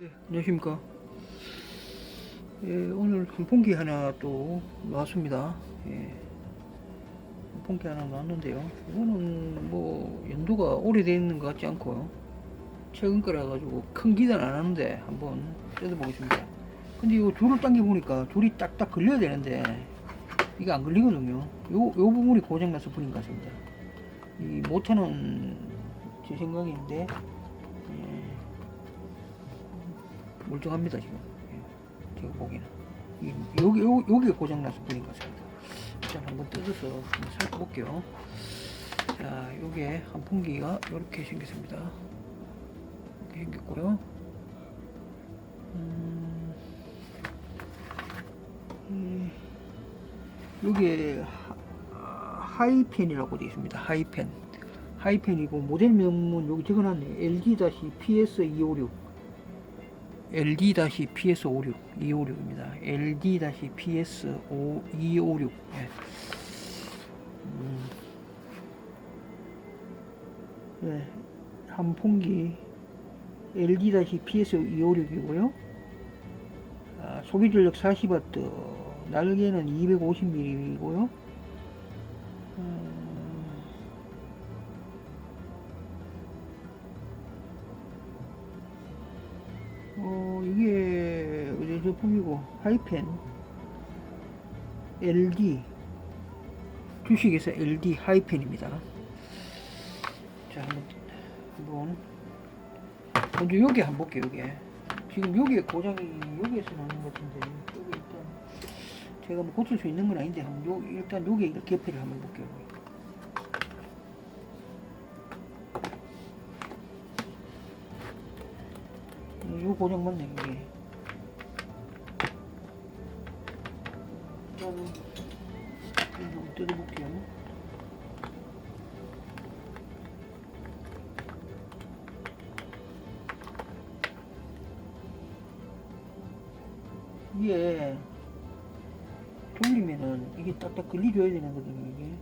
네, 안녕하십니까. 예, 오늘 한풍기 하나 또 나왔습니다. 예, 한풍기 하나 나왔는데요. 이거는 뭐 연도가 오래되어 있는 것 같지 않고요. 최근 거라 가지고 큰 기대는 안 하는데 한번 뜯어보겠습니다. 근데 이거 줄을 당겨 보니까 줄이 딱딱 걸려야 되는데 이게 안 걸리거든요. 요, 요 부분이 고장나서 버린 것 같습니다. 이 모터는 제 생각인데 예, 멀쩡합니다 지금. 예, 제가 보기에는. 이- 여기 요, 여기가 고장나서 버린 것 같습니다 자 한번 뜯어서 한번 살펴볼게요. 자 요게 한 풍기가 이렇게 생겼습니다. 이렇게 생겼고요. 음, 이- 요게 하- 하이펜이라고 되어 있습니다. 하이펜. 하이펜이고 모델 명문 여기 적어놨네요 LD-PS256 LD-PS56 256입니다. LD-PS256 예. 음. 네, 한풍기 LD-PS256이고요. 아, 소비 전력 40W, 날개는 250mm이고요. 어, 이게 어디 제품이고 하이펜 LD 주식에서 LD 하이펜입니다. 자, 한번 한번 먼저 여기 한번 볼게요. 여기 지금 여기에 고장이 여기에서 나는 것 같은데 여기 일단 제가 뭐 고칠 수 있는 건 아닌데 한번 요, 일단 여기 개폐를 한번 볼게요. 요 고장 맞네 이게 이거 한번 뜯어볼게요. 이게 돌리면은 이게 딱딱 걸려줘야 되는 거거든요 이게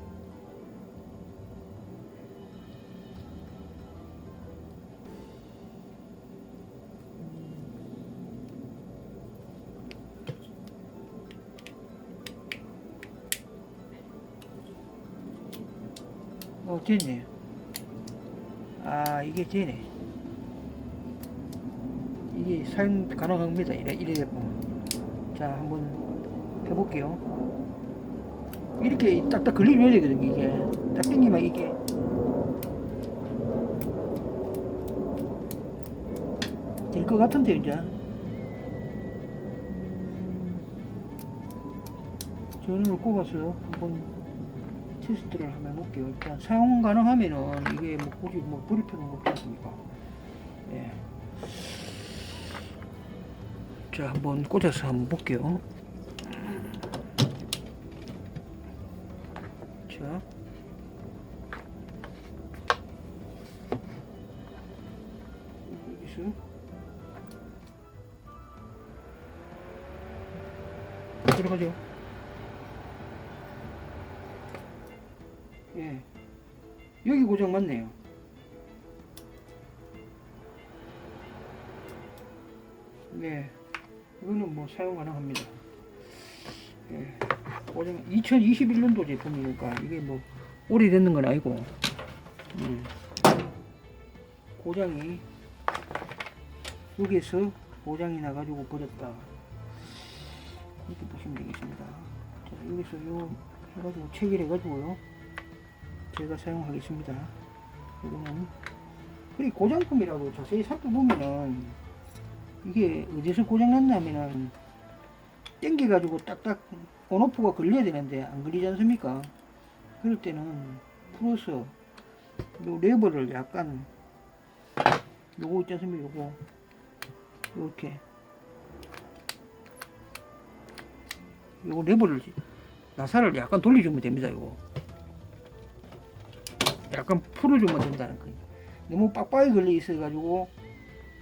됐네. 아 이게 되네. 이게 사용 가능합니다. 이래 이래 보면. 자 한번 해볼게요. 이렇게 딱딱 걸려줘야 되거든요 이게. 딱 당기면 이게. 될 것 같은데 이제. 전원을 꼽아서 한번 테스트를 한번 해볼게요. 일단 사용 가능하면은 이게 뭐 굳이 뭐 버릴 필요는 없지 않습니까? 예. 자, 한번 꽂아서 한번 볼게요. 자. 들어가죠. 여기 고장 맞네요. 네. 이거는 뭐 사용 가능합니다. 예. 고장 2021년도 제품이니까 이게 뭐 오래됐는 건 아니고 음. 고장이 여기에서 고장이 나가지고 버렸다. 이렇게 보시면 되겠습니다. 자, 여기서 요 해가지고 체결해가지고요. 제가 사용하겠습니다. 이거는 그리고 고장품이라고 자세히 살펴보면은 이게 어디서 고장났냐면은 땡겨가지고 딱딱 온오프가 걸려야 되는데 안 걸리지 않습니까? 그럴 때는 풀어서 요 레버를 약간 요거 있지 않습니까? 요거 요렇게 요거 레버를 나사를 약간 돌려주면 됩니다. 요거 약간 풀어주면 된다는 거예요. 너무 빡빡이 걸려 있어가지고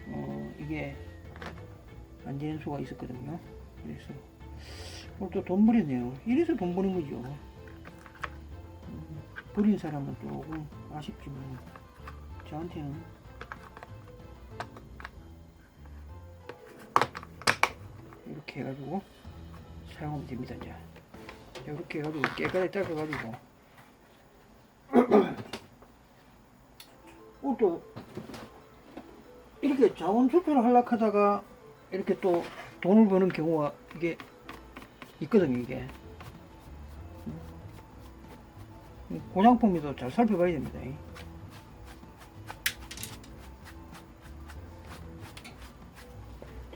어, 이게 안 되는 수가 있었거든요. 그래서 오늘 또 돈 버렸네요. 이래서 돈 버는 거죠. 음, 버린 사람은 조금 아쉽지만 저한테는 이렇게 해가지고 사용하면 됩니다 이제 이렇게 해가지고 깨끗하게 닦아가지고 어, 또 이렇게 자원 수출을 하려고 하다가 이렇게 또 돈을 버는 경우가 이게 있거든요 이게 음. 고장품이도 잘 살펴봐야 됩니다 이.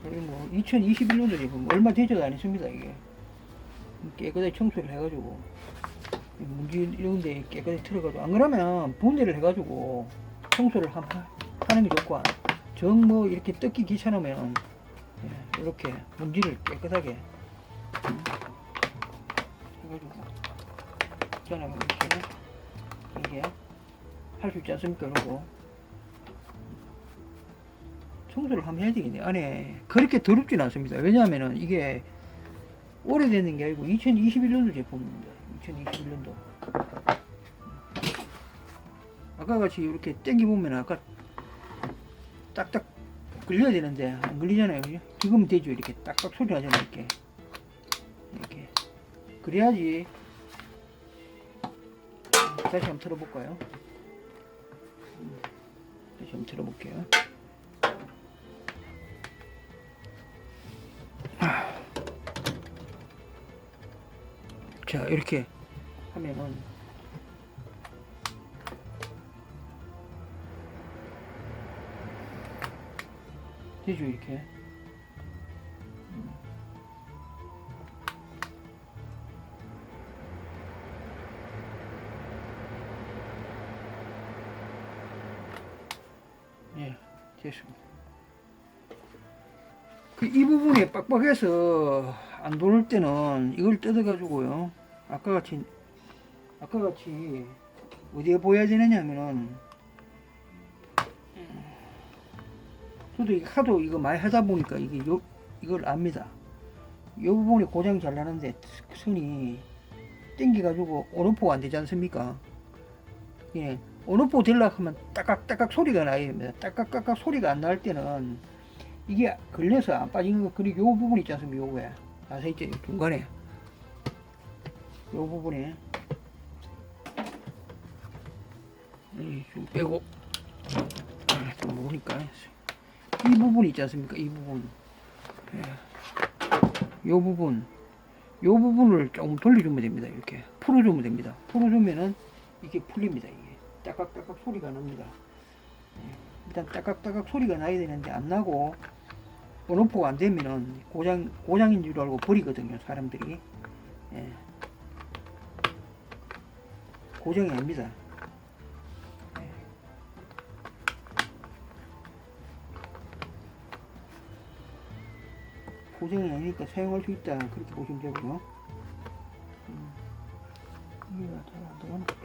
저희 뭐 2021년도 지금 얼마 되지도 않습니다 이게 깨끗하게 청소를 해가지고 이 문제 이런데 깨끗하게 틀어가지고 안 그러면 분해를 해가지고 청소를 한, 하는 게 좋고 정 뭐 이렇게 뜯기 귀찮으면 예, 이렇게 문지를 깨끗하게 음, 해가지고 저는 이렇게 이게 할 수 있지 않습니까 그리고 청소를 하면 해야 되겠네. 안에 그렇게 더럽진 않습니다. 왜냐하면은 이게 오래되는 게 아니고 2021년도 제품입니다. 2021년도. 아까 같이 이렇게 땡기 보면 아까 딱딱 걸려야 되는데 안 걸리잖아요. 그죠? 지금 되죠. 이렇게 딱딱 소리 나잖아요. 이렇게. 이렇게. 그래야지. 다시 한번 틀어볼까요? 음, 다시 한번 틀어볼게요. 자 이렇게 하면은 되죠 이렇게 음. 예 됐습니다 그 이 부분이 빡빡해서 안 돌을 때는 이걸 뜯어 가지고요 아까 같이 아까 같이 어디에 보여야 되느냐면은 저도 하도 이거 많이 하다 보니까 이게 요 이걸 압니다. 요 부분이 고장이 잘 나는데 선이 땡겨 가지고 온오프가 안 되지 않습니까? 예. 온오프 되려고 하면 따깍따깍 소리가 됩니다. 따깍따깍 소리가 안 날 때는 이게 걸려서 안 빠지는 거 그리고 요 부분 있지 않습니까? 요거에 있죠? 중간에 요 부분에 이좀 빼고 아, 좀 모르니까 이 부분 있지 않습니까? 이 부분 예. 요 부분 요 부분을 조금 돌려주면 됩니다. 이렇게 풀어주면 됩니다. 풀어주면은 이게 풀립니다. 이게 따깍따깍 소리가 납니다. 예. 일단 따깍따깍 소리가 나야 되는데 안 나고 온오프가 안 되면은 고장 고장인 줄 알고 버리거든요. 사람들이 예. 고정이 아닙니다. 고정이 아니니까 사용할 수 있다. 그렇게 보시면 되고요. 음, 이게 잘안 보다.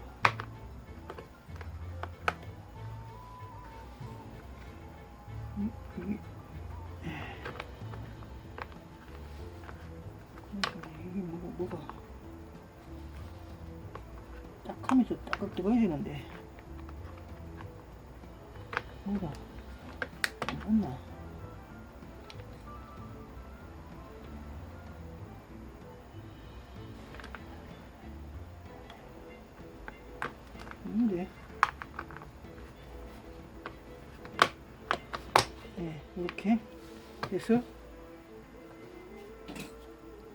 이- 이게 그러니까 이게 뭐가 뭐가 딱 하면서 딱 들어가야 되는데. 뭐가? 안 맞나 있는데 네, 이렇게 해서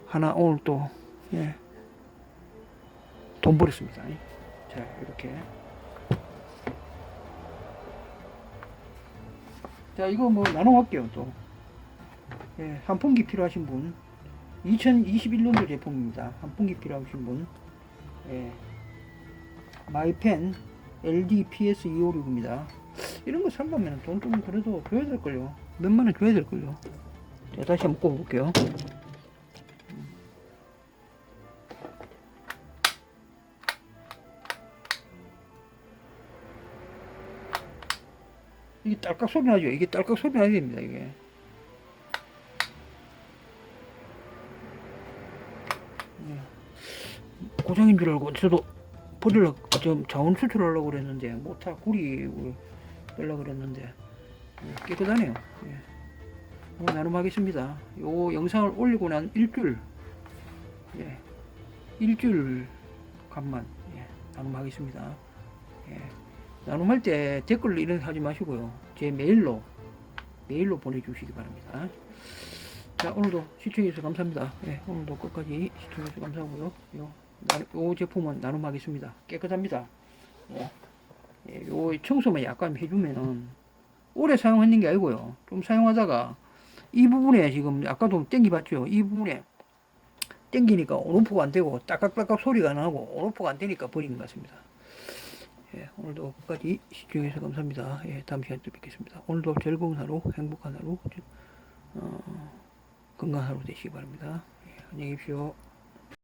하나 오늘 또 예. 돈 버렸습니다. 자, 이렇게. 자, 이거 뭐 나눠 갈게요, 또. 예, 한풍기 필요하신 분. 2021년도 제품입니다. 한풍기 필요하신 분. 예. 마이펜 LDPS 256입니다. 이런 거 살려면 돈 좀 그래도 줘야 될걸요. 몇만 원 줘야 될걸요. 자, 다시 한번 꼽아볼게요. 이게 딸깍 소리 나죠? 이게 딸깍 소리 나야 됩니다, 이게. 예. 고장인 줄 알고 저도 버리려고, 좀 자원 수출하려고 그랬는데, 뭐다 구리 빼려고 그랬는데, 예, 깨끗하네요. 예. 나눔하겠습니다. 요 영상을 올리고 난 일주일, 예, 일주일 간만 예, 나눔하겠습니다. 예, 나눔할 때 댓글 이런 거 하지 마시고요. 제 메일로 메일로 보내주시기 바랍니다. 자 오늘도 시청해주셔서 감사합니다. 예, 오늘도 끝까지 시청해주셔서 감사하고요. 요, 나- 요 제품은 나눔하겠습니다. 깨끗합니다. 예, 예, 요 청소만 약간 해주면은 오래 사용했는 게 아니고요. 좀 사용하다가 이 부분에 지금 아까도 땡기봤죠. 이 부분에 땡기니까 온오프가 안 되고 따깍따깍 소리가 나고 온오프가 안 되니까 버린 것 같습니다. 예, 오늘도 끝까지 시청해주셔서 감사합니다. 예, 다음 시간에 또 뵙겠습니다. 오늘도 즐거운 하루, 행복한 하루, 어, 건강한 하루 되시기 바랍니다. 예, 안녕히 계십시오.